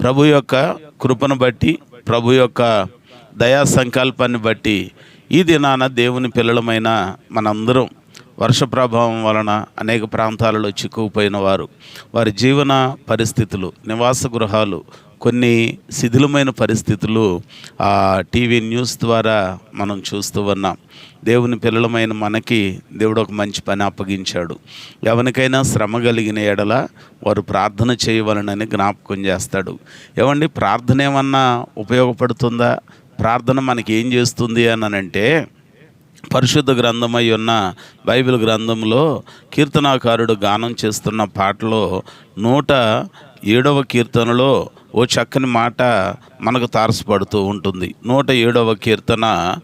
ప్రభు యొక్క కృపను బట్టి ప్రభు యొక్క దయా సంకల్పాన్ని బట్టి ఈ దినాన దేవుని పిల్లలమైన మనందరం వర్ష ప్రభావం వలన అనేక ప్రాంతాలలో చిక్కుకుపోయిన వారు. వారి జీవన పరిస్థితులు నివాస గృహాలు కొన్ని శిథిలమైన పరిస్థితులు ఆ టీవీ న్యూస్ ద్వారా మనం చూస్తూ ఉన్నాం. దేవుని పిల్లలమైన మనకి దేవుడు ఒక మంచి పని అప్పగించాడు. ఎవరికైనా శ్రమ కలిగిన ఎడల వారు ప్రార్థన చేయవలనని జ్ఞాపకం చేస్తాడు. ఏమండి ప్రార్థన ఏమన్నా ఉపయోగపడుతుందా? ప్రార్థన మనకి ఏం చేస్తుంది అని అంటే పరిశుద్ధ గ్రంథమై ఉన్న బైబిల్ గ్రంథంలో కీర్తనాకారుడు గానం చేస్తున్న పాటలో నూట ఏడవ కీర్తనలో ఓ చక్కని మాట మనకు తారసపడుతూ ఉంటుంది. నూట ఏడవ కీర్తన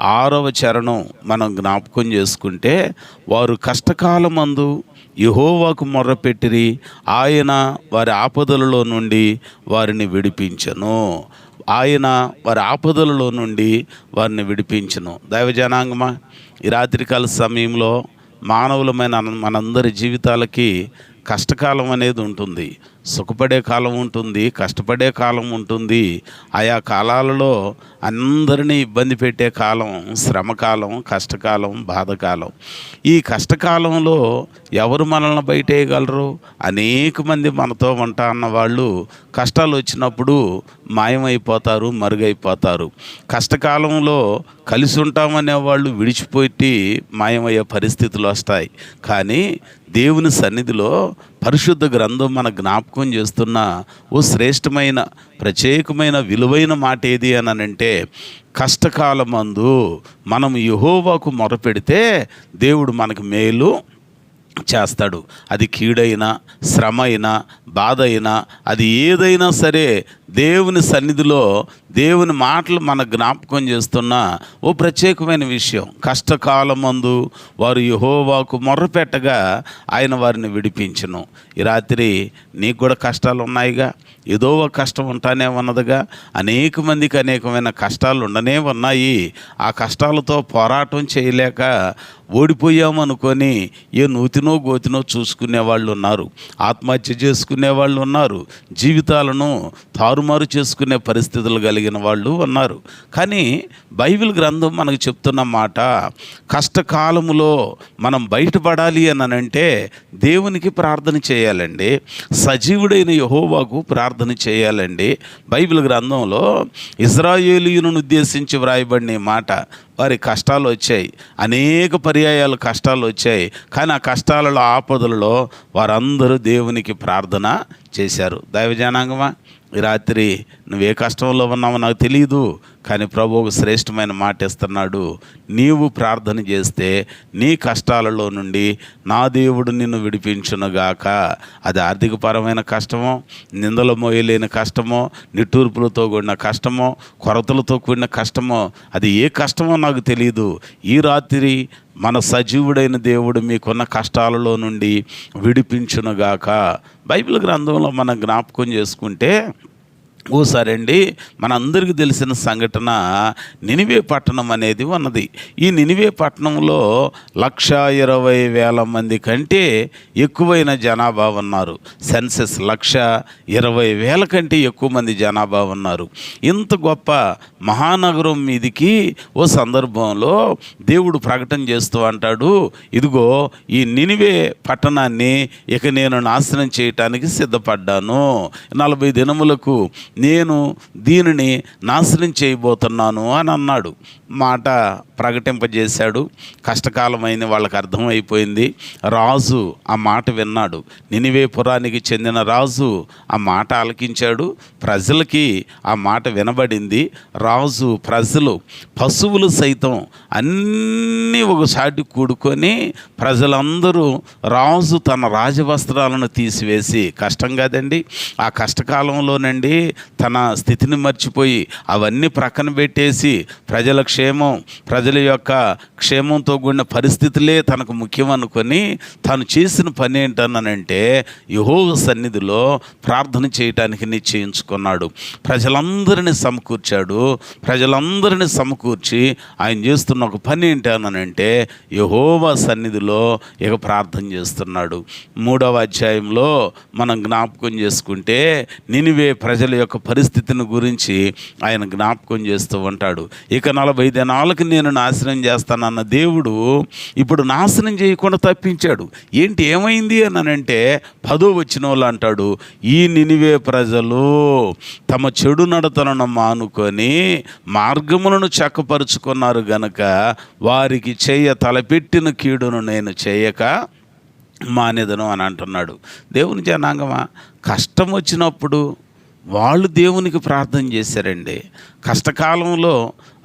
ఆరవ చరణం మనం జ్ఞాపకం చేసుకుంటే వారు కష్టకాలమందు యహోవాకు మొర్రపెట్టిరి ఆయన వారి ఆపదలలో నుండి వారిని విడిపించను. ఆయన వారి ఆపదలలో నుండి వారిని విడిపించను. దైవ జనాంగమా ఈ రాత్రికాల సమయంలో మానవులమైన మనందరి జీవితాలకి కష్టకాలం అనేది ఉంటుంది. సుఖపడే కాలం ఉంటుంది కష్టపడే కాలం ఉంటుంది. ఆయా కాలాలలో అందరినీ ఇబ్బంది పెట్టే కాలం శ్రమకాలం కష్టకాలం బాధకాలం. ఈ కష్టకాలంలో ఎవరు మనల్ని బయటేయగలరు? అనేక మంది మనతో ఉంటా అన్న వాళ్ళు కష్టాలు వచ్చినప్పుడు మాయమైపోతారు మరుగైపోతారు. కష్టకాలంలో కలిసి ఉంటామనే వాళ్ళు విడిచిపోయి మాయమయ్యే పరిస్థితులు వస్తాయి. కానీ దేవుని సన్నిధిలో పరిశుద్ధ గ్రంథం మన జ్ఞాపకం చేస్తున్న ఓ శ్రేష్టమైన ప్రత్యేకమైన విలువైన మాట ఏది అని అంటే కష్టకాలమందు మనం యహోవాకు మొరపెడితే దేవుడు మనకు మేలు చేస్తాడు. అది కీడైనా శ్రమ అయినా బాధ అయినా అది ఏదైనా సరే దేవుని సన్నిధిలో దేవుని మాటలు మన జ్ఞాపకం చేస్తున్న ఓ ప్రత్యేకమైన విషయం. కష్టకాలమందు వారు యహోవాకు మొర్రపెట్టగా ఆయన వారిని విడిపించను. ఈ రాత్రి నీకు కూడా కష్టాలు ఉన్నాయిగా ఏదో ఒక కష్టం ఉంటానే ఉన్నదిగా? అనేక మందికి అనేకమైన కష్టాలు ఉండనే ఉన్నాయి. ఆ కష్టాలతో పోరాటం చేయలేక ఓడిపోయామనుకొని ఏ నూతినో గోతినో చూసుకునే వాళ్ళు ఉన్నారు. ఆత్మహత్య చేసుకునే వాళ్ళు ఉన్నారు. జీవితాలను తారు తారుమారు చేసుకునే పరిస్థితులు కలిగిన వాళ్ళు ఉన్నారు. కానీ బైబిల్ గ్రంథం మనకు చెప్తున్న మాట కష్టకాలములో మనం బయటపడాలి అని అంటే దేవునికి ప్రార్థన చేయాలండి. సజీవుడైన యహోవాకు ప్రార్థన చేయాలండి. బైబిల్ గ్రంథంలో ఇజ్రాయేలీయులను ఉద్దేశించి వ్రాయబడిన మాట వారి కష్టాలు వచ్చాయి అనేక పర్యాయాలు కష్టాలు వచ్చాయి కానీ ఆ కష్టాలలో ఆపదలలో వారందరూ దేవునికి ప్రార్థన చేశారు. దైవజనాంగమా రాత్రి నువ్వే కష్టంలో ఉన్నావో నాకు తెలియదు కానీ ప్రభు ఒక శ్రేష్టమైన మాట ఇస్తున్నాడు. నీవు ప్రార్థన చేస్తే నీ కష్టాలలో నుండి నా దేవుడు నిన్ను విడిపించునుగాక. అది ఆర్థికపరమైన కష్టమో నిందలు మోయలేని కష్టమో నిట్టూర్పులతో కూడిన కష్టమో కొరతలతో కూడిన కష్టమో అది ఏ కష్టమో నాకు తెలియదు ఈ రాత్రి మన సజీవుడైన దేవుడు మీకున్న కష్టాలలో నుండి విడిపించునుగాక. బైబిల్ గ్రంథంలో మనం జ్ఞాపకం చేసుకుంటే ఓసారండి మనందరికీ తెలిసిన సంఘటన నినివే పట్టణం అనేది ఉన్నది. ఈ నినివే పట్టణంలో లక్ష ఇరవై వేల మంది కంటే ఎక్కువైన జనాభా ఉన్నారు. సెన్సెస్ లక్ష ఇరవై వేల కంటే ఎక్కువ మంది జనాభా ఉన్నారు. ఇంత గొప్ప మహానగరం మీదికి ఓ సందర్భంలో దేవుడు ప్రకటన చేస్తూ అంటాడు ఇదిగో ఈ నినివే పట్టణాన్ని ఇక నేను నాశనం చేయటానికి సిద్ధపడ్డాను. నలభై దినములకు నేను దీనిని నాశనం చేయబోతున్నాను అని అన్నాడు. మాట ప్రకటింపజేశాడు. కష్టకాలమైన వాళ్ళకి అర్థమైపోయింది. రాజు ఆ మాట విన్నాడు. నినివే పురానికి చెందిన రాజు ఆ మాట ఆలకించాడు. ప్రజలకి ఆ మాట వినబడింది. రాజు ప్రజలు పశువులు సైతం అన్నీ ఒకసాటి కూడుకొని ప్రజలందరూ రాజు తన రాజవస్త్రాలను తీసివేసి కష్టం కాదండి ఆ కష్టకాలంలోనండి తన స్థితిని మర్చిపోయి అవన్నీ ప్రక్కన పెట్టేసి ప్రజల క్షేమం ప్రజ ప్రజల యొక్క క్షేమంతో కూడిన పరిస్థితులే తనకు ముఖ్యం అనుకొని తాను చేసిన పని ఏంటన్నానంటే యహో సన్నిధిలో ప్రార్థన చేయటానికి నిశ్చయించుకున్నాడు. ప్రజలందరినీ సమకూర్చాడు. ప్రజలందరినీ సమకూర్చి ఆయన చేస్తున్న ఒక పని ఏంటి యహోవా సన్నిధిలో ఇక ప్రార్థన చేస్తున్నాడు. మూడవ అధ్యాయంలో మనం జ్ఞాపకం చేసుకుంటే నినివే ప్రజల యొక్క పరిస్థితిని గురించి ఆయన జ్ఞాపకం చేస్తూ ఉంటాడు. ఇక నలభై దినాలకు నేను నాశనం చేస్తానన్న దేవుడు ఇప్పుడు నాశనం చేయకుండా తప్పించాడు. ఏంటి ఏమైంది అని అంటే పదో వచ్చిన వాళ్ళు అంటాడు ఈ నినివే ప్రజలు తమ చెడు నడతలను మానుకొని మార్గములను చక్కపరుచుకున్నారు గనక వారికి చేయ తలపెట్టిన కీడును నేను చేయక మానేదను అని అంటున్నాడు. దేవుని జనాంగమా? కష్టం వచ్చినప్పుడు వాళ్ళు దేవునికి ప్రార్థన చేశారండి. కష్టకాలంలో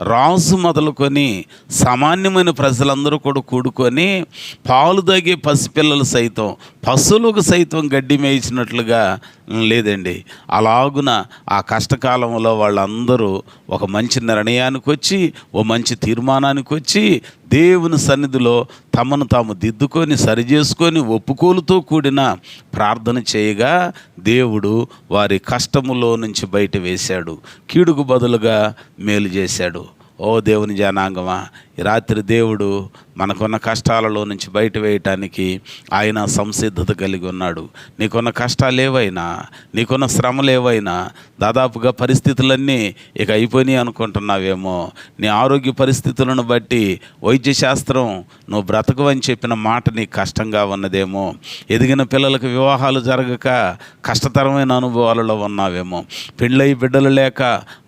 రాజు మొదలుకొని సామాన్యమైన ప్రజలందరూ కూడా కూడుకొని పాలు తాగే పసిపిల్లలు సైతం పశువులకు సైతం గడ్డి మేయించినట్లుగా లేదండి. అలాగున ఆ కష్టకాలంలో వాళ్ళందరూ ఒక మంచి నిర్ణయానికి వచ్చి ఓ మంచి తీర్మానానికి వచ్చి దేవుని సన్నిధిలో తమను తాము దిద్దుకొని సరిచేసుకొని ఒప్పుకోలుతో కూడిన ప్రార్థన చేయగా దేవుడు వారి కష్టములో నుంచి బయట వేశాడు. కీడుకు బదులుగా మేలు చేశాడు. ఓ దేవుని జనాంగమా ఈ రాత్రి దేవుడు మనకున్న కష్టాలలో నుంచి బయట వేయటానికి ఆయన సంసిద్ధత కలిగి ఉన్నాడు. నీకున్న కష్టాలు ఏవైనా నీకున్న శ్రమలు ఏవైనా దాదాపుగా పరిస్థితులన్నీ ఇక అయిపోయినాయి అనుకుంటున్నావేమో. నీ ఆరోగ్య పరిస్థితులను బట్టి వైద్యశాస్త్రం నువ్వు బ్రతకవని చెప్పిన మాట నీకు కష్టంగా ఉన్నదేమో. ఎదిగిన పిల్లలకు వివాహాలు జరగక కష్టతరమైన అనుభవాలలో ఉన్నావేమో. పెళ్ళై బిడ్డలు లేక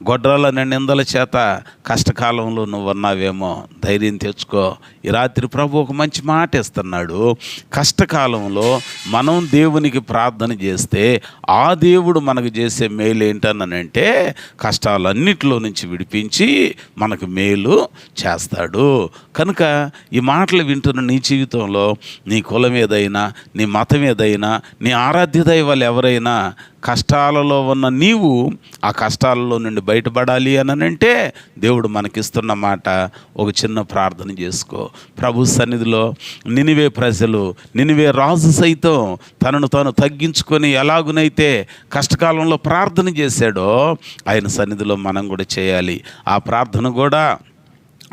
గొడ్రాల నిందల చేత కష్టకాలంలో నువ్వు ఉన్నావేమో. ధైర్యం తెచ్చుకో. ఈ రాత్రి ప్రభు ఒక మంచి మాట ఇస్తున్నాడు. కష్టకాలంలో మనం దేవునికి ప్రార్థన చేస్తే ఆ దేవుడు మనకు చేసే మేలు ఏంటనంటే కష్టాలన్నిటిలో నుంచి విడిపించి మనకు మేలు చేస్తాడు. కనుక ఈ మాటలు వింటున్న నీ జీవితంలో నీ కులం ఏదైనా నీ మతం ఏదైనా నీ ఆరాధ్య దైవాలు ఎవరైనా కష్టాలలో ఉన్న నీవు ఆ కష్టాలలో నుండి బయటపడాలి అని అంటే దేవుడు మనకిస్తున్న మాట ఒక చిన్న ప్రార్థన చేసుకో. ప్రభు సన్నిధిలో నినివే ప్రజలు నినివే రాజు సైతం తనను తాను తగ్గించుకొని ఎలాగునైతే కష్టకాలంలో ప్రార్థన చేశాడో ఆయన సన్నిధిలో మనం కూడా చేయాలి. ఆ ప్రార్థన కూడా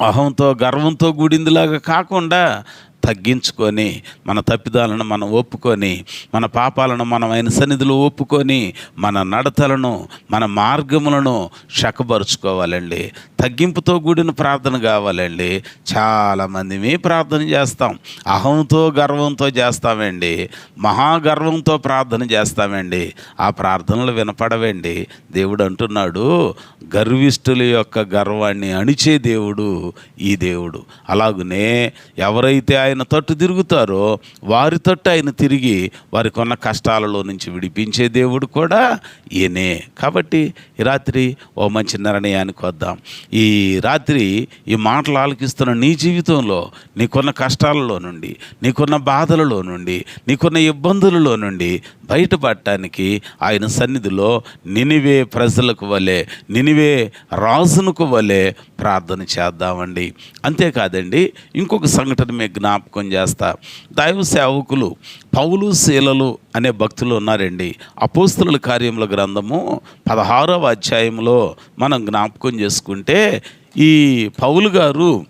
అహంతో గర్వంతో కూడిందిలాగా కాకుండా తగ్గించుకొని మన తప్పిదాలను మనం ఒప్పుకొని మన పాపాలను మనం ఆయన సన్నిధిలో ఒప్పుకొని మన నడతలను మన మార్గములను చక్కబరుచుకోవాలండి తగ్గింపుతో కూడిన ప్రార్థన కావాలండి. చాలామంది మీ ప్రార్థన చేస్తాం. అహంతో గర్వంతో చేస్తామండి. మహాగర్వంతో ప్రార్థన చేస్తామండి. ఆ ప్రార్థనలు వినపడవండి. దేవుడు అంటున్నాడు గర్విష్ఠుల యొక్క గర్వాన్ని అణిచే దేవుడు ఈ దేవుడు. అలాగనే ఎవరైతే ఆయన తట్టు తిరుగుతారో వారి తట్టు ఆయన తిరిగి వారికి ఉన్న కష్టాలలో నుంచి విడిపించే దేవుడు కూడా ఈయనే. కాబట్టి ఈ రాత్రి ఓ మంచి నిర్ణయానికి వద్దాం. ఈ రాత్రి ఈ మాటలు ఆలకిస్తున్న నీ జీవితంలో నీకున్న కష్టాలలో నుండి నీకున్న బాధలలో నుండి నీకున్న ఇబ్బందులలో నుండి బయటపడటానికి ఆయన సన్నిధిలో నినివే ప్రజలకు వలె నినివే రాజునకు వలె ప్రార్థన చేద్దామండి. అంతేకాదండి ఇంకొక సంఘటన మీకు జ్ఞాపకం చేస్తా. దైవ సేవకులు పౌలు శీలలు అనే భక్తులు ఉన్నారండి. అపోస్తుల కార్యముల గ్రంథము పదహారవ అధ్యాయంలో మనం జ్ఞాపకం చేసుకుంటే ఈ పౌలు గారు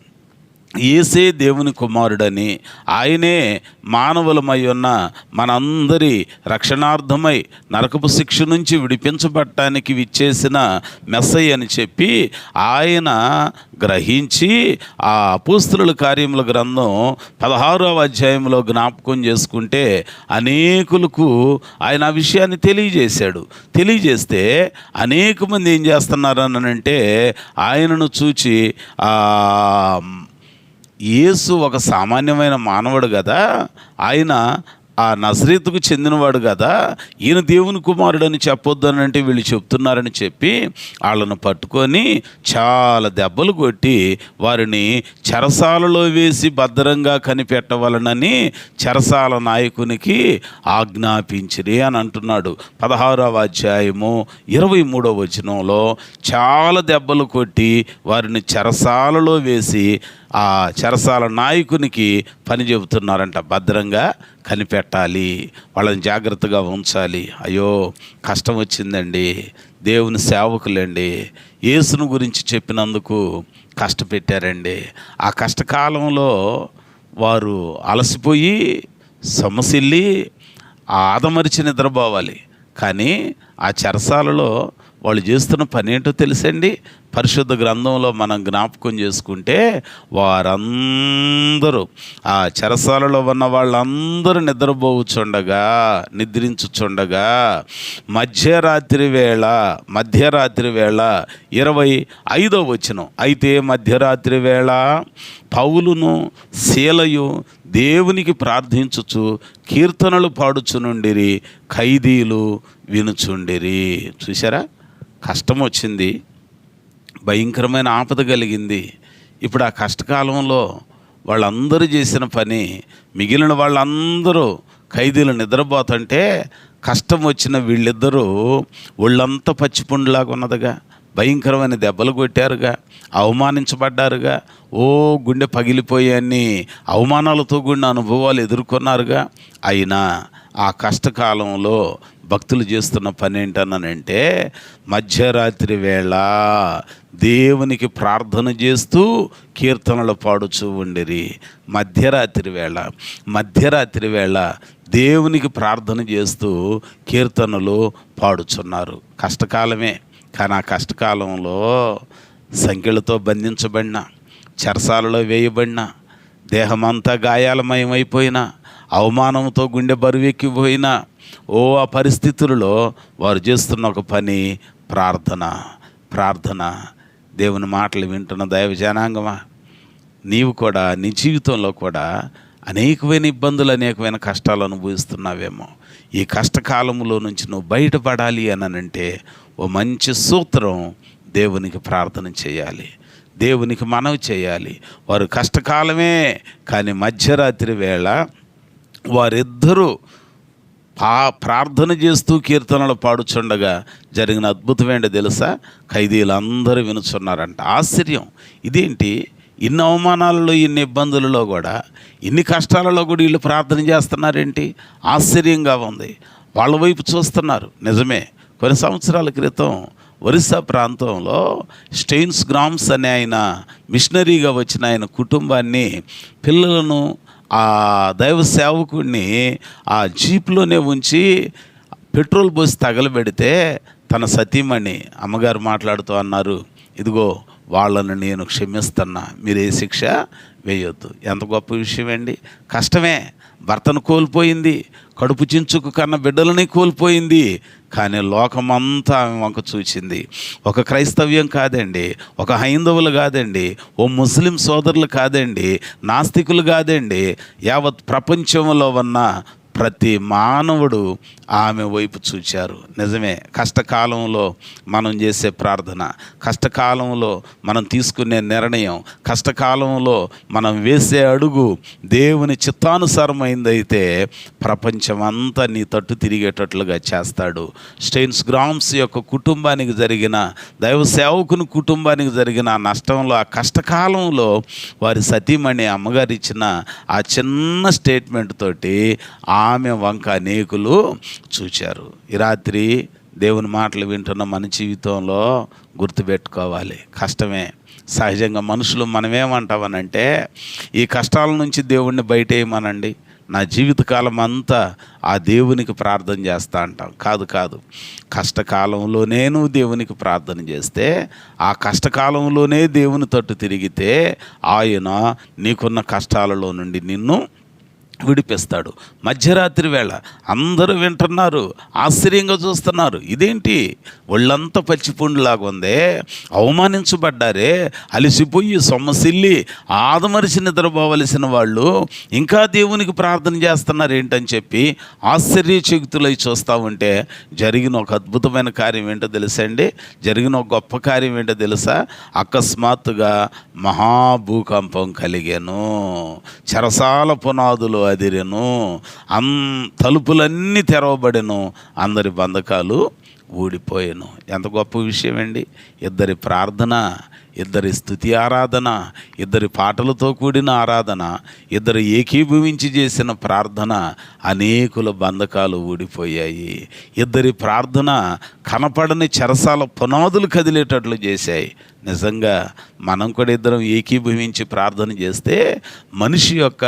ఏసే దేవుని కుమారుడని ఆయనే మానవులమై ఉన్న మనందరి రక్షణార్థమై నరకపు శిక్ష నుంచి విడిపించబడటానికి విచ్చేసిన మెస్సయ్య అని చెప్పి ఆయన గ్రహించి ఆ అపోస్తుల కార్యముల గ్రంథం పదహారవ అధ్యాయంలో జ్ఞాపకం చేసుకుంటే అనేకులకు ఆయన ఆ విషయాన్ని తెలియజేశాడు. తెలియజేస్తే అనేక మంది ఏం చేస్తున్నారనంటే ఆయనను చూచి యేసు ఒక సామాన్యమైన మానవుడు కదా ఆయన ఆ నజరీతుకు చెందినవాడు కదా ఈయన దేవుని కుమారుడని చెప్పొద్దని అంటే వీళ్ళు చెప్తున్నారని చెప్పి వాళ్ళను పట్టుకొని చాలా దెబ్బలు కొట్టి వారిని చెరసాలలో వేసి భద్రంగా కనిపెట్టవలనని చెరసాల నాయకునికి ఆజ్ఞాపించిరి అని అంటున్నాడు. పదహారవ అధ్యాయము ఇరవై మూడవ వచనంలో చాలా దెబ్బలు కొట్టి వారిని చెరసాలలో వేసి ఆ చెరసాల నాయకునికి పని చెబుతున్నారంట. భద్రంగా కనిపెట్టాలి వాళ్ళని జాగ్రత్తగా ఉంచాలి. అయ్యో కష్టం వచ్చిందండి. దేవుని సేవకులండి. యేసును గురించి చెప్పినందుకు కష్టపెట్టారండి. ఆ కష్టకాలంలో వారు అలసిపోయి సమసిల్లి ఆదమరిచి నిద్రపోవాలి. కానీ ఆ చెరసాలలో వాళ్ళు చేస్తున్న పని ఏంటో తెలుసండి? పరిశుద్ధ గ్రంథంలో మనం జ్ఞాపకం చేసుకుంటే వారందరూ ఆ చెరసాలలో ఉన్న వాళ్ళందరూ నిద్రపోవచ్చుండగా నిద్రించుచుండగా మధ్యరాత్రి వేళ మధ్యరాత్రి వేళ ఇరవై ఐదో వచనం. అయితే మధ్యరాత్రి వేళ పౌలును శీలయు దేవునికి ప్రార్థించుచు కీర్తనలు పాడుచునుండిరి ఖైదీలు వినుచుండిరి. చూసారా కష్టం వచ్చింది భయంకరమైన ఆపద కలిగింది. ఇప్పుడు ఆ కష్టకాలంలో వాళ్ళందరూ చేసిన పని మిగిలిన వాళ్ళందరూ ఖైదీలు నిద్రపోతుంటే కష్టం వచ్చిన వీళ్ళిద్దరూ ఒళ్ళంతా పచ్చిపుండులాగా ఉన్నదిగా భయంకరమైన దెబ్బలు కొట్టారుగా అవమానించబడ్డారుగా ఓ గుండె పగిలిపోయాన్ని అవమానాలతో కూడిన అనుభవాలు ఎదుర్కొన్నారుగా. అయినా ఆ కష్టకాలంలో భక్తులు చేస్తున్న పని ఏంటన్నానంటే మధ్యరాత్రి వేళ దేవునికి ప్రార్థన చేస్తూ కీర్తనలు పాడుచూ ఉండిరి. మధ్యరాత్రి వేళ మధ్యరాత్రి వేళ దేవునికి ప్రార్థన చేస్తూ కీర్తనలు పాడుచున్నారు. కష్టకాలమే కానీ ఆ కష్టకాలంలో సంఖ్యలతో బంధించబడిన చెరసాలలో వేయబడిన దేహమంతా గాయాలమయమైపోయినా అవమానంతో గుండె బరువెక్కిపోయిన ఓ ఆ పరిస్థితులలో వారు చేస్తున్న ఒక పని ప్రార్థన ప్రార్థన దేవుని మాటలు వింటున్న దైవ జనాంగమా? నీవు కూడా నీ జీవితంలో కూడా అనేకమైన ఇబ్బందులు అనేకమైన కష్టాలు అనుభవిస్తున్నావేమో. ఈ కష్టకాలంలో నుంచి నువ్వు బయటపడాలి అని అంటే ఓ మంచి సూత్రం దేవునికి ప్రార్థన చేయాలి. దేవునికి మనవి చేయాలి. వారు కష్టకాలమే కానీ మధ్యరాత్రి వేళ వారిద్దరూ పా ప్రార్థన చేస్తూ కీర్తనలు పాడుచుండగా జరిగిన అద్భుతం ఏంటో తెలుసా? ఖైదీలందరూ వినుచున్నారంట. ఆశ్చర్యం. ఇదేంటి? ఇన్ని అవమానాలలో ఇన్ని ఇబ్బందులలో కూడా ఇన్ని కష్టాలలో కూడా వీళ్ళు ప్రార్థన చేస్తున్నారేంటి? ఆశ్చర్యంగా ఉంది. వాళ్ళ వైపు చూస్తున్నారు. నిజమే. కొన్ని సంవత్సరాల క్రితం ఒరిస్సా ప్రాంతంలో స్టెయిన్స్ గ్రామ్స్ అనే ఆయన మిషనరీగా వచ్చిన ఆయన కుటుంబాన్ని పిల్లలను ఆ దైవ సేవకుడిని ఆ జీప్లోనే ఉంచి పెట్రోల్ పోసి తగలబెడితే తన సతీమణి అమ్మగారు మాట్లాడుతూ అన్నారు ఇదిగో వాళ్ళను నేను క్షమిస్తున్నా మీరు ఏ శిక్ష వేయొద్దు. ఎంత గొప్ప విషయం అండి కష్టమే భర్తను కోల్పోయింది. కడుపు చించుకు కన్న బిడ్డలని కోల్పోయింది. కానీ లోకమంతా ఆమె వంక చూచింది. ఒక క్రైస్తవ్యం కాదండి ఒక హైందవులు కాదండి ఓ ముస్లిం సోదరులు కాదండి నాస్తికులు కాదండి యావత్ ప్రపంచంలో ఉన్న ప్రతి మానవుడు ఆమె వైపు చూచారు. నిజమే కష్టకాలంలో మనం చేసే ప్రార్థన కష్టకాలంలో మనం తీసుకునే నిర్ణయం కష్టకాలంలో మనం వేసే అడుగు దేవుని చిత్తానుసారమైందైతే ప్రపంచం అంతా నీ తట్టు తిరిగేటట్లుగా చేస్తాడు. స్టెయిన్స్ గ్రామ్స్ యొక్క కుటుంబానికి జరిగిన దైవ సేవకుని కుటుంబానికి జరిగిన ఆ నష్టంలో ఆ కష్టకాలంలో వారి సతీమణి అమ్మగారు ఇచ్చిన ఆ చిన్న స్టేట్మెంట్ తోటి ఆమె వంక అనేకులు చూచారు. ఈ రాత్రి దేవుని మాటలు వింటున్న మన జీవితంలో గుర్తుపెట్టుకోవాలి. కష్టమే. సహజంగా మనుషులు మనమేమంటామనంటే ఈ కష్టాల నుంచి దేవుణ్ణి బయటేయమనండి. నా జీవితకాలం అంతా ఆ దేవునికి ప్రార్థన చేస్తా అంటాం. కాదు కాదు. కష్టకాలంలో నేను దేవునికి ప్రార్థన చేస్తే ఆ కష్టకాలంలోనే దేవుని తట్టు తిరిగితే ఆయన నీకున్న కష్టాలలో నుండి నిన్ను విడిపిస్తాడు. మధ్యరాత్రి వేళ అందరూ వింటున్నారు ఆశ్చర్యంగా చూస్తున్నారు. ఇదేంటి? ఒళ్ళంతా పచ్చిపుండులాగా ఉందే అవమానించబడ్డారే అలిసిపోయి సొమ్మసిల్లి ఆదమరిచి నిద్రపోవలసిన వాళ్ళు ఇంకా దేవునికి ప్రార్థన చేస్తున్నారు ఏంటని చెప్పి ఆశ్చర్యచకితులై చూస్తూ ఉంటే జరిగిన ఒక అద్భుతమైన కార్యం ఏంటో తెలుసా అండి? జరిగిన ఒక గొప్ప కార్యం ఏంటో తెలుసా? అకస్మాత్తుగా మహాభూకంపం కలిగాను. చెరసాల పునాదులు అదిరెను అం తలుపులన్నీ తెరవబడెను అందరి బంధకాలు ఊడిపోయాను. ఎంత గొప్ప విషయం అండి ఇద్దరి ప్రార్థన ఇద్దరి స్థుతి ఆరాధన ఇద్దరి పాటలతో కూడిన ఆరాధన ఇద్దరు ఏకీభవించి చేసిన ప్రార్థన అనేకుల బంధకాలు ఊడిపోయాయి. ఇద్దరి ప్రార్థన కనపడని చెరసాల పునాదులు కదిలేటట్లు చేశాయి. నిజంగా మనం కూడా ఇద్దరం ఏకీభవించి ప్రార్థన చేస్తే మనిషి యొక్క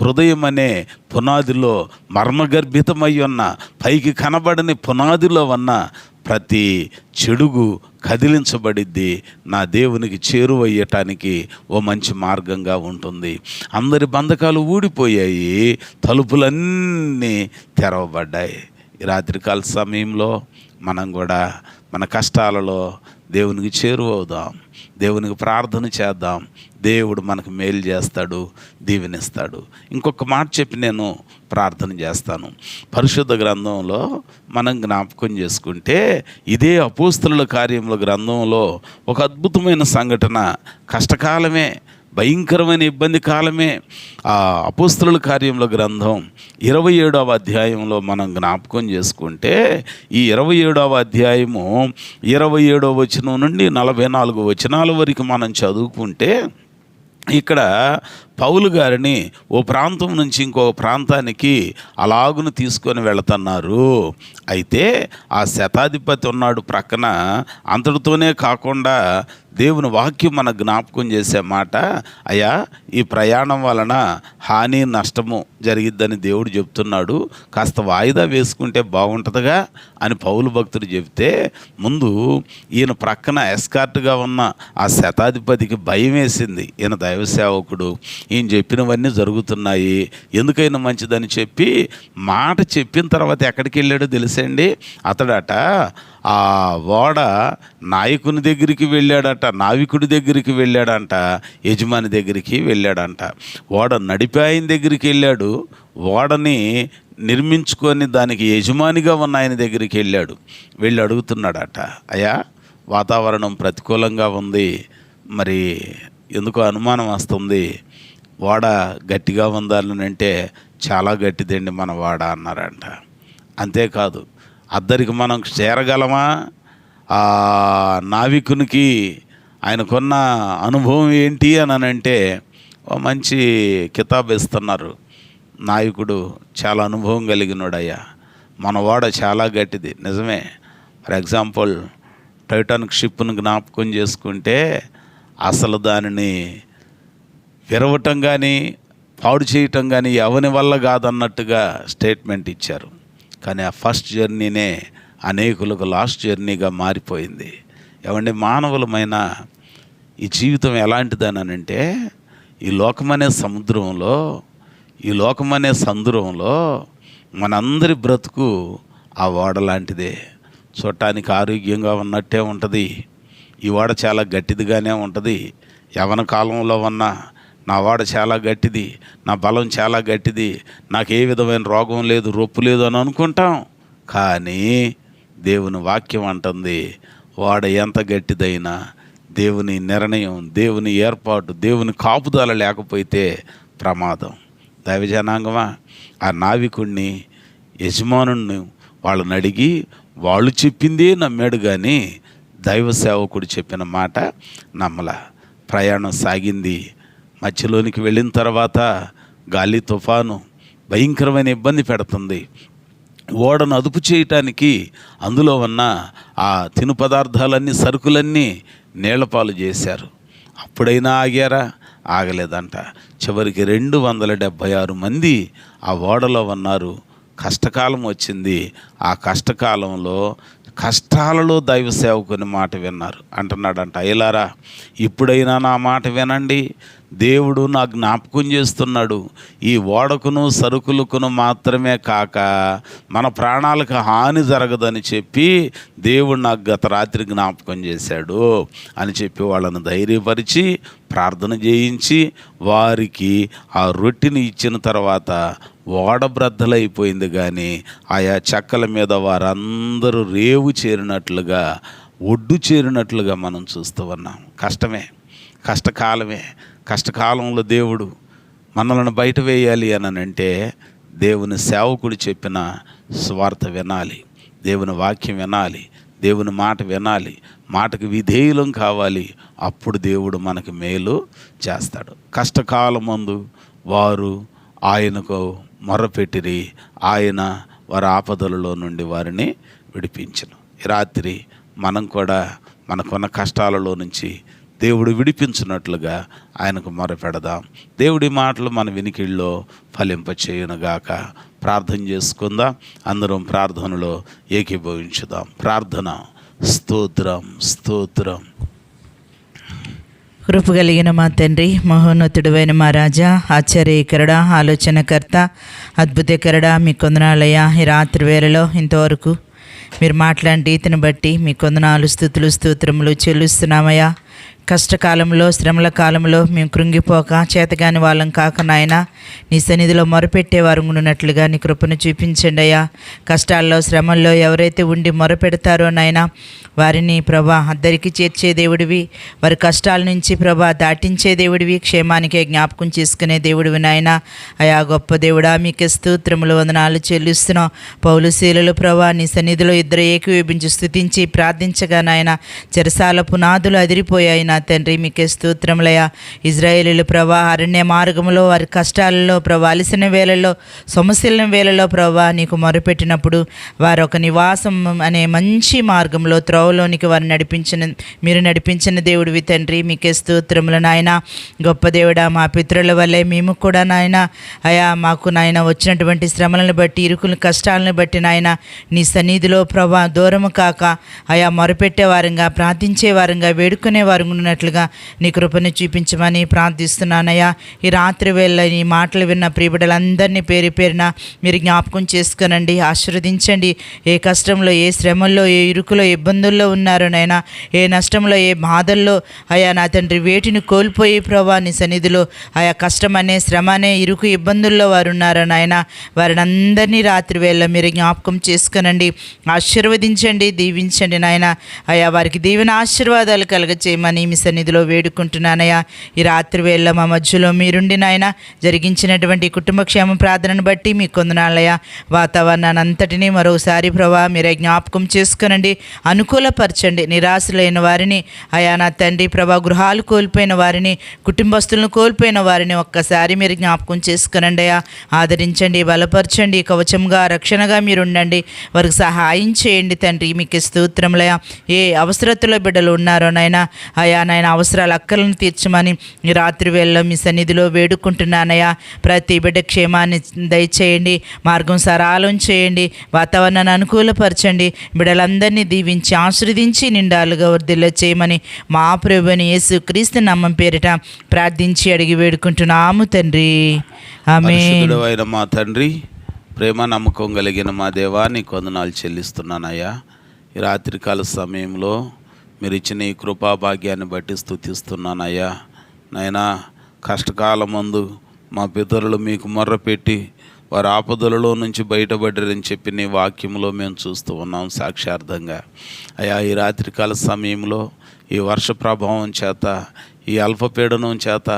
హృదయం అనే పునాదిలో మర్మగర్భితమై ఉన్న పైకి కనబడని పునాదిలో ఉన్న ప్రతి చెడుగు కదిలించబడిద్ది. నా దేవునికి చేరువయ్యటానికి ఓ మంచి మార్గంగా ఉంటుంది. అందరి బంధకాలు ఊడిపోయాయి. తలుపులన్నీ తెరవబడ్డాయి. రాత్రికాల సమయంలో మనం కూడా మన కష్టాలలో దేవునికి చేరువవుదాం. దేవునికి ప్రార్థన చేద్దాం. దేవుడు మనకు మేలు చేస్తాడు దీవెనిస్తాడు. ఇంకొక మాట చెప్పి నేను ప్రార్థన చేస్తాను. పరిశుద్ధ గ్రంథంలో మనం జ్ఞాపకం చేసుకుంటే ఇదే అపోస్తుల కార్యముల గ్రంథంలో ఒక అద్భుతమైన సంఘటన. కష్టకాలమే భయంకరమైన ఇబ్బంది కాలమే. ఆ అపోస్తుల కార్యముల గ్రంథం ఇరవై ఏడవ అధ్యాయంలో మనం జ్ఞాపకం చేసుకుంటే ఈ ఇరవై ఏడవ అధ్యాయము ఇరవై ఏడవ వచనం నుండి నలభై నాలుగు వచనాల వరకు మనం చదువుకుంటే ఇక్కడ పౌలు గారిని ఓ ప్రాంతం నుంచి ఇంకో ప్రాంతానికి అలాగును తీసుకొని వెళుతున్నారు. అయితే ఆ శతాధిపతి ఉన్నాడు ప్రక్కన అంతటితోనే కాకుండా దేవుని వాక్యం మన జ్ఞాపకం చేసే మాట అయ్యా ఈ ప్రయాణం వలన హాని నష్టము జరిగిద్దని దేవుడు చెప్తున్నాడు. కాస్త వాయిదా వేసుకుంటే బాగుంటుందిగా అని పౌలు భక్తుడు చెప్తే ముందు ఈయన ప్రక్కన ఎస్కార్ట్గా ఉన్న ఆ శతాధిపతికి భయం వేసింది. ఈయన దైవ సేవకుడు ఈయన చెప్పినవన్నీ జరుగుతున్నాయి. ఎందుకైనా మంచిదని చెప్పి మాట చెప్పిన తర్వాత ఎక్కడికి వెళ్ళాడో తెలుసండి? అతడట ఆ ఓడ నాయకుని దగ్గరికి వెళ్ళాడట నావికుడి దగ్గరికి వెళ్ళాడంట యజమాని దగ్గరికి వెళ్ళాడంట. ఓడ నడిపే ఆయన దగ్గరికి వెళ్ళాడు. ఓడని నిర్మించుకొని దానికి యజమానిగా ఉన్న ఆయన దగ్గరికి వెళ్ళాడు. వెళ్ళి అడుగుతున్నాడట అయ్యా వాతావరణం ప్రతికూలంగా ఉంది. మరి ఎందుకో అనుమానం వస్తుంది. వాడ గట్టిగా ఉందని అంటే చాలా గట్టిదండి మన వాడ అన్నారంట. అంతేకాదు అద్దరికి మనం చేరగలమా? ఆ నావికునికి ఆయనకున్న అనుభవం ఏంటి అని అంటే ఓ మంచి కితాబ్ ఇస్తున్నారు నాయకుడు చాలా అనుభవం కలిగినోడయ్యా. మన వాడ చాలా గట్టిది నిజమే. ఫర్ ఎగ్జాంపుల్ టైటానిక్ షిప్ను జ్ఞాపకం చేసుకుంటే అసలు దానిని విరవటం కానీ పాడు చేయటం కానీ ఎవని వల్ల కాదన్నట్టుగా స్టేట్మెంట్ ఇచ్చారు. కానీ ఆ ఫస్ట్ జర్నీనే అనేకులకు లాస్ట్ జర్నీగా మారిపోయింది. ఏమండి మానవులమైన ఈ జీవితం ఎలాంటిదనంటే ఈ లోకమనే సముద్రంలో ఈ లోకమనే సందురంలో మనందరి బ్రతుకు ఆ ఓడ లాంటిదే. చూడటానికి ఆరోగ్యంగా ఉన్నట్టే ఉంటుంది. ఈ ఓడ చాలా గట్టిదిగానే ఉంటుంది. యవన కాలంలో ఉన్న నా వాడ చాలా గట్టిది నా బలం చాలా గట్టిది నాకు ఏ విధమైన రోగం లేదు రొప్పు లేదు అని అనుకుంటాం. కానీ దేవుని వాక్యం అంటుంది వాడ ఎంత గట్టిదైనా దేవుని నిర్ణయం దేవుని ఏర్పాటు దేవుని కాపుదల లేకపోతే ప్రమాదం. దైవజనాంగమా ఆ నావికుణ్ణి యజమానుణ్ణి వాళ్ళని అడిగి వాళ్ళు చెప్పిందే నమ్మాడు కానీ దైవ సేవకుడు చెప్పిన మాట నమ్మల. ప్రయాణం సాగింది మధ్యలోనికి వెళ్ళిన తర్వాత గాలి తుఫాను భయంకరమైన ఇబ్బంది పెడుతుంది. ఓడను అదుపు చేయటానికి అందులో ఉన్న ఆ తిను పదార్థాలన్నీ సరుకులన్నీ నీళ్ళపాలు చేశారు. అప్పుడైనా ఆగారా? ఆగలేదంట. చివరికి రెండు వందల డెబ్భై ఆరు మంది ఆ ఓడలో ఉన్నారు. కష్టకాలం వచ్చింది. ఆ కష్టకాలంలో కష్టాలలో దైవ సేవకుని మాట విన్నారు. అంటున్నాడంట అయ్యలారా ఇప్పుడైనా నా మాట వినండి. దేవుడు నా జ్ఞాపకం చేస్తున్నాడు. ఈ ఓడకును సరుకులకును మాత్రమే కాక మన ప్రాణాలకు హాని జరగదని చెప్పి దేవుడు నాకు గత రాత్రి జ్ఞాపకం చేశాడు అని చెప్పి వాళ్ళని ధైర్యపరిచి ప్రార్థన చేయించి వారికి ఆ రొట్టెని ఇచ్చిన తర్వాత ఓడబ్రద్దలైపోయింది కానీ ఆయా చెక్కల మీద వారందరూ రేవు చేరినట్లుగా ఒడ్డు చేరినట్లుగా మనం చూస్తూ ఉన్నాం. కష్టమే కష్టకాలమే. కష్టకాలంలో దేవుడు మనలను బయట వేయాలి అని అంటే దేవుని సేవకుడు చెప్పిన స్వార్థ వినాలి దేవుని వాక్యం వినాలి దేవుని మాట వినాలి మాటకు విధేయులం కావాలి. అప్పుడు దేవుడు మనకు మేలు చేస్తాడు. కష్టకాలం ముందు వారు ఆయనకు మొరపెట్టిరి ఆయన వారి ఆపదలలో నుండి వారిని విడిపించను. రాత్రి మనం కూడా మనకున్న కష్టాలలో నుంచి దేవుడు విడిపించినట్లుగా ఆయనకు మొరపెడదాం. దేవుడి మాటలు మన వినికిళ్ళలో ఫలింపచేయునుగాక. ప్రార్థన చేసుకుందాం. అందరం ప్రార్థనలో ఏకీభవించుదాం. ప్రార్థన. స్తోత్రం స్తోత్రం. కృప కలిగిన మా తండ్రి మహోన్నతుడువైన మా రాజా ఆశ్చర్యకరుడ ఆలోచనకర్త అద్భుతకరుడ మీ కొందనాలయ ఈ రాత్రి వేళలో ఇంతవరకు మీరు మాట్లాడిన రీతిని బట్టి మీ కొందనాలు స్థుతులు స్తోత్రములు చెల్లిస్తున్నామయ్యా. కష్టకాలంలో శ్రమల కాలంలో మేము కృంగిపోక చేతగాని వాళ్ళం కాక నాయన నీ సన్నిధిలో మొరపెట్టేవారు ఉన్నట్లుగా నీ కృపను చూపించండి అయ్యా. కష్టాల్లో శ్రమల్లో ఎవరైతే ఉండి మొరపెడతారో నాయన వారిని ప్రభా అద్దరికి చేర్చే దేవుడివి. వారి కష్టాల నుంచి ప్రభా దాటించే దేవుడివి. క్షేమానికే జ్ఞాపకం చేసుకునే దేవుడివి నాయన. అయా గొప్ప దేవుడా మీకు స్తోత్రములు వందనాలు చెల్లిస్తున్నాం. పౌలుశీలలు ప్రభా నీ సన్నిధిలో ఇద్దరు ఏకీవిభించి స్థుతించి ప్రార్థించగా నాయన చెరసాల పునాదులు అదిరిపోయాయి నా తండ్రి మీకే స్తోత్రములయ్యా. ఇజ్రాయేలీలు ప్రభా అరణ్య మార్గంలో వారి కష్టాలలో ప్రభా అలసిన వేళల్లో సమస్యల వేళలో ప్రభా నీకు మొరపెట్టినప్పుడు వారు ఒక నివాసం అనే మంచి మార్గంలో త్రోవలోనికి వారు నడిపించిన మీరు నడిపించిన దేవుడివి తండ్రి మీకే స్తోత్రములు నాయన. గొప్ప దేవుడా మా పితృల వల్లే మేము కూడా నాయన. అయా మాకు నాయన వచ్చినటువంటి శ్రమలను బట్టి ఇరుకుల కష్టాలను బట్టి నాయన నీ సన్నిధిలో ప్రభా దూరము కాక అయా మొరపెట్టేవారంగా వారంగా వేడుకునేవారు వారంగా ఉన్నట్లుగా నీ కృపను చూపించమని ప్రార్థిస్తున్నానయ్యా. ఈ రాత్రి వేళ నీ మాటలు విన్న ప్రియబిడలందరినీ పేరు పేరున మీరు జ్ఞాపకం చేసుకునండి ఆశీర్వదించండి. ఏ కష్టంలో ఏ శ్రమల్లో ఏ ఇరుకులో ఇబ్బందుల్లో ఉన్నారో నైనా ఏ నష్టంలో ఏ బాధల్లో అయా నా తండ్రి వేటిని కోల్పోయి ప్రభా నీ సన్నిధిలో ఆయా కష్టం అనే శ్రమ అనే ఇరుకు ఇబ్బందుల్లో వారు ఉన్నారో నాయన వారిని అందరినీ రాత్రి వేళ మీరు జ్ఞాపకం చేసుకునండి ఆశీర్వదించండి దీవించండి నాయన. అయా వారికి దీవెన ఆశీర్వాదాలు కలగచేయమని మీ సన్నిధిలో వేడుకుంటున్నానయ్యా. ఈ రాత్రి వేళ మా మధ్యలో మీరుండి నాయన జరిగించినటువంటి కుటుంబక్షేమ కుటుంబ క్షేమ ప్రార్థనను బట్టి మీ కొందనాలయ్యా. వాతావరణాన్ని అంతటినీ మరోసారి ప్రభా మీరే జ్ఞాపకం చేసుకునండి అనుకూలపరచండి నిరాశలైన వారిని అయా నా తండ్రి ప్రభా గృహాలు కోల్పోయిన వారిని కుటుంబస్తులను కోల్పోయిన వారిని ఒక్కసారి మీరు జ్ఞాపకం చేసుకునండి అయ్యా. ఆదరించండి బలపరచండి కవచంగా రక్షణగా మీరు ఉండండి వారికి సహాయం చేయండి తండ్రి మీకు స్తోత్రములయ ఏ అవసరతలో బిడ్డలు ఉన్నారో నాయనా అయా నాయన అవసరాల అక్కలను తీర్చమని ఈ రాత్రి వేళలో మీ సన్నిధిలో వేడుకుంటున్నానయ్యా. ప్రతి బిడ్డ క్షేమాన్ని దయచేయండి మార్గం సరాలం చేయండి వాతావరణాన్ని అనుకూలపరచండి బిడ్డలందరినీ దీవించి ఆశ్రదించి నిండాలుగా వర్ధిల్ల చేయమని మా ప్రభుని యేసు క్రీస్తు నమ్మం పేరిట ప్రార్థించి అడిగి వేడుకుంటున్నాము తండ్రి. ఆమె మా తండ్రి ప్రేమ నమ్మకం కలిగిన మా దేవాన్ని కొందనాలు చెల్లిస్తున్నానయ్యా. ఈ రాత్రికాల సమయంలో మీరు ఇచ్చిన ఈ కృపా భాగ్యాన్ని బట్టి స్థుతిస్తున్నానయ్యా. నాయనా కష్టకాలం ముందు మా పితరులు మీకు మొర్రపెట్టి వారి ఆపదలలో నుంచి బయటపడ్డారని చెప్పి నీ వాక్యంలో మేము చూస్తూ ఉన్నాం సాక్షార్థంగా. అయ్యా ఈ రాత్రికాల సమయంలో ఈ వర్ష ప్రభావం చేత ఈ అల్పపీడనం చేత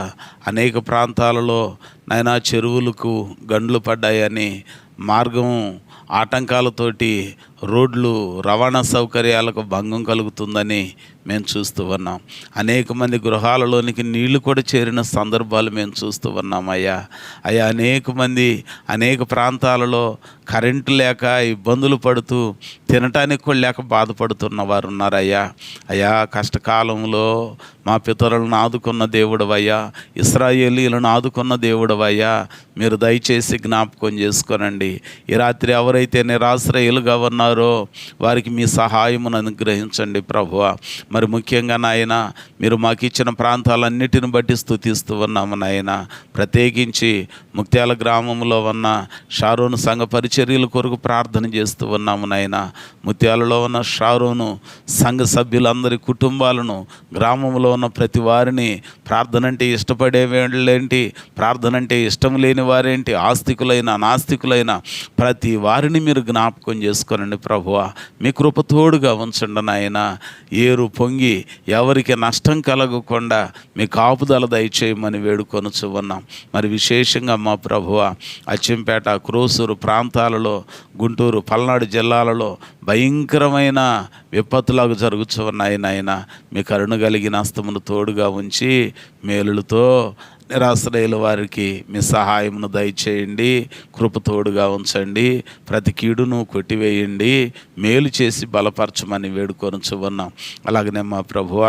అనేక ప్రాంతాలలో నైనా చెరువులకు గండ్లు పడ్డాయని మార్గం ఆటంకాలతోటి రోడ్లు రవాణా సౌకర్యాలకు భంగం కలుగుతుందని మేము చూస్తూ ఉన్నాం. అనేక మంది గృహాలలోనికి నీళ్ళు కూడా చేరిన సందర్భాలు మేము చూస్తూ ఉన్నాం అయ్యా. అయ్యా అనేక మంది అనేక ప్రాంతాలలో కరెంటు లేక ఇబ్బందులు పడుతూ తినటానికి కూడా లేక బాధపడుతున్న వారు ఉన్నారయ్యా. అయ్యా కష్టకాలంలో మా పితరులను ఆదుకున్న దేవుడవయ్యా. ఇస్రాయేలీలను ఆదుకున్న దేవుడవయ్యా. మీరు దయచేసి జ్ఞాపకం చేసుకోనండి. ఈ రాత్రి ఎవరైతే నిరాశ్రయులుగా ఉన్నారో వారికి మీ సహాయమును అనుగ్రహించండి ప్రభువ. మరి ముఖ్యంగా నాయన మీరు మాకు ఇచ్చిన ప్రాంతాలన్నిటిని బట్టి స్థుతిస్తూ ఉన్నాము నాయన. ప్రత్యేకించి ముక్త్యాల గ్రామంలో ఉన్న షారోను సంఘ పరిచర్యల కొరకు ప్రార్థన చేస్తూ ఉన్నాము నాయన. ముత్యాలలో ఉన్న షారోను సంఘ సభ్యులందరి కుటుంబాలను గ్రామంలో ఉన్న ప్రతి వారిని ప్రార్థన అంటే ఇష్టపడే వాళ్ళేంటి ప్రార్థన అంటే ఇష్టం లేని వారేంటి? ఆస్తికులైన నాస్తికులైన ప్రతి వారిని మీరు జ్ఞాపకం చేసుకోనండి ప్రభువ. మీ కృప తోడుగా ఉంచండి నాయన. ఏరు పొంగి ఎవరికి నష్టం కలగకుండా మీ కాపుదల దయచేయమని వేడుకొనుచు ఉన్నాం. మరి విశేషంగా మా ప్రభువ అచ్చంపేట క్రోసూరు ప్రాంతాలలో గుంటూరు పల్నాడు జిల్లాలలో భయంకరమైన విపత్తులకు జరుగుతూ ఉన్నాయి నాయన. మీ కరుణ కలిగిన అస్తమును తోడుగా ఉంచి మేలులతో నిరాశ్రయుల వారికి మీ సహాయమును దయచేయండి కృపతోడుగా ఉంచండి ప్రతి కీడును కొట్టివేయండి మేలు చేసి బలపరచమని వేడుకొనుచు ఉన్నాం అలాగనే మా ప్రభువ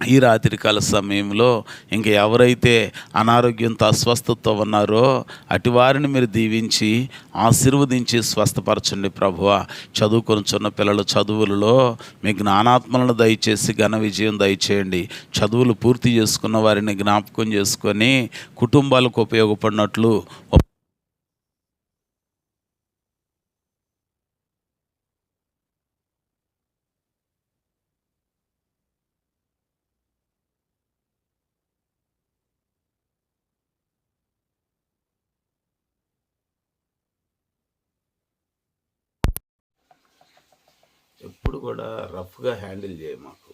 ఈ రాత్రికాల సమయంలో ఇంక ఎవరైతే అనారోగ్యంతో అస్వస్థతతో ఉన్నారో అటు వారిని మీరు దీవించి ఆశీర్వదించి స్వస్థపరచండి ప్రభువ. చదువుకొనుచున్న పిల్లల చదువులలో మీ జ్ఞానాత్మలను దయచేసి ఘన విజయం దయచేయండి. చదువులు పూర్తి చేసుకున్న వారిని జ్ఞాపకం చేసుకొని కుటుంబాలకు ఉపయోగపడినట్లు కూడా రఫ్గా హ్యాండిల్ చేయ మాకు.